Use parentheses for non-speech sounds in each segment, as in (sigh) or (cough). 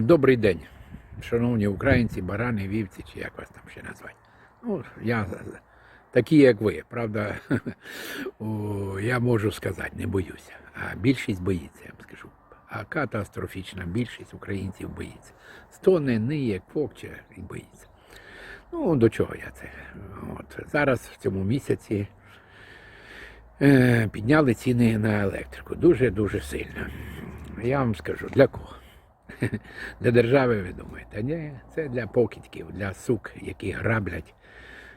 Добрий день, шановні українці, барани, вівці, чи як вас там ще назвати. Ну, я такі, як ви, правда, (laughs) я можу сказати, не боюся. А більшість боїться, я вам скажу. А катастрофічна більшість українців боїться. Стоне, ниє, квокче і боїться. Ну, до чого я це? От, зараз в цьому місяці е, підняли ціни на електрику. Дуже-дуже сильно. Я вам скажу, для кого? Для держави, ви думаєте? Ні, це для покидьків, для сук, які граблять.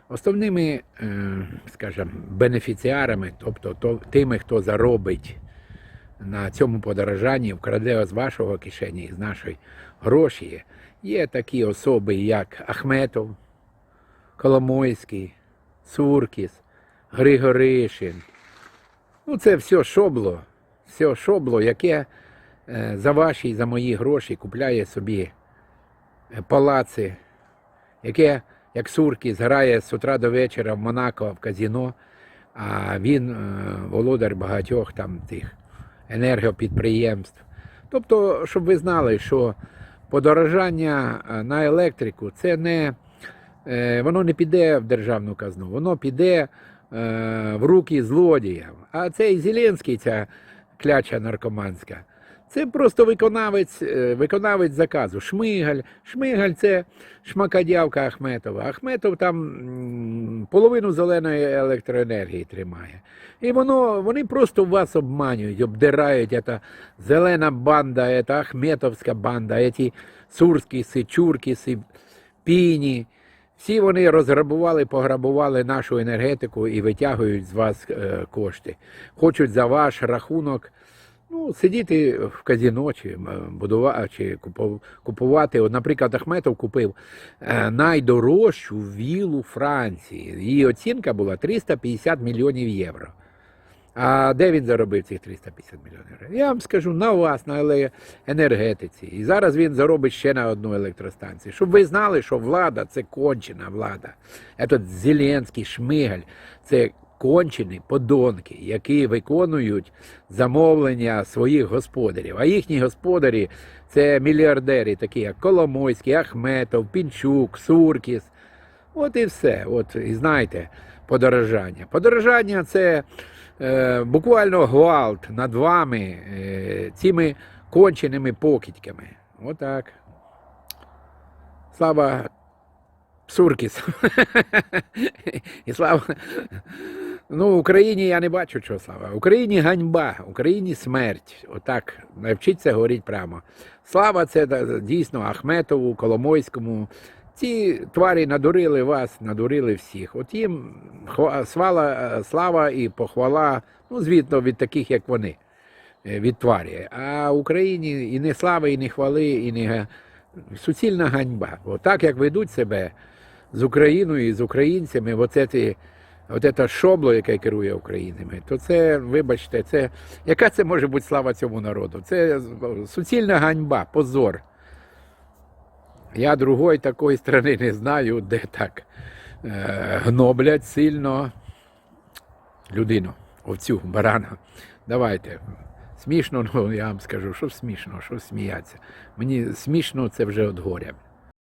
Основними, е, скажімо, бенефіціарами, тобто тими, хто заробить на цьому подорожанні, вкраде з вашого кишені, з нашої гроші, є такі особи, як Ахметов, Коломойський, Суркіс, Григоришин. Ну, це все шобло, все шобло, яке за ваші і за мої гроші купляє собі е, палаци, яке, як Суркіс, грає з утра до вечора в Монако в казіно, а він е, володар багатьох там тих енергопідприємств. Тобто, щоб ви знали, що подорожання е, на електрику це не е, воно не піде в державну казну, воно піде е, в руки злодіям. А цей Зеленський, ця кляча наркоманська, це просто виконавець, е, виконавець заказу. Шмигаль. Шмигаль це шмакодявка Ахметова. Ахметов там половину зеленої електроенергії тримає. І воно, вони просто вас обманюють, обдирають. Ета зелена банда, ета Ахметовська банда, еті Сурскіси, Чуркіси, Піні. Всі вони розграбували, пограбували нашу енергетику і витягують з вас е, кошти. Хочуть за ваш рахунок ну, сидіти в казіно чи будувати, купувати. От, наприклад, Ахметов купив е, найдорожчу вілу Франції. Її оцінка була 350 мільйонів євро. А де він заробив цих 350 мільйонів? Я вам скажу на вас, на енергетиці. І зараз він заробить ще на одну електростанцію. Щоб ви знали, що влада це кончена влада. Этот Зеленський Шмигаль це кончені подонки, які виконують замовлення своїх господарів. А їхні господарі це мільярдери, такі як Коломойський, Ахметов, Пінчук, Суркіс. От і все. От і знаєте, подорожання. Подорожання це е, буквально гвалт над вами е, цими конченими покидьками. Отак. Слава Суркіс. (laughs) І слава. Ну, в Україні я не бачу, чого слава. В Україні ганьба, в Україні смерть. Отак, навчіться говорити прямо. Слава це дійсно Ахметову, Коломойському. Ці тварі надурили вас, надурили всіх. От їм свала, слава і похвала, ну, звітно, від таких, як вони, е, від тварі. А в Україні і не слави, і не хвали, і не суцільна ганьба. Отак, як ведуть себе з Україною і з українцями, оце ті, от це шобло, яке керує Українами, то це, вибачте, це яка це може бути слава цьому народу? Це суцільна ганьба, позор. Я другої такої страни не знаю, де так е, гноблять сильно людину, овцю, барана. Давайте. Смішно, ну я вам скажу, що смішно, що сміятися. Мені смішно це вже від горя.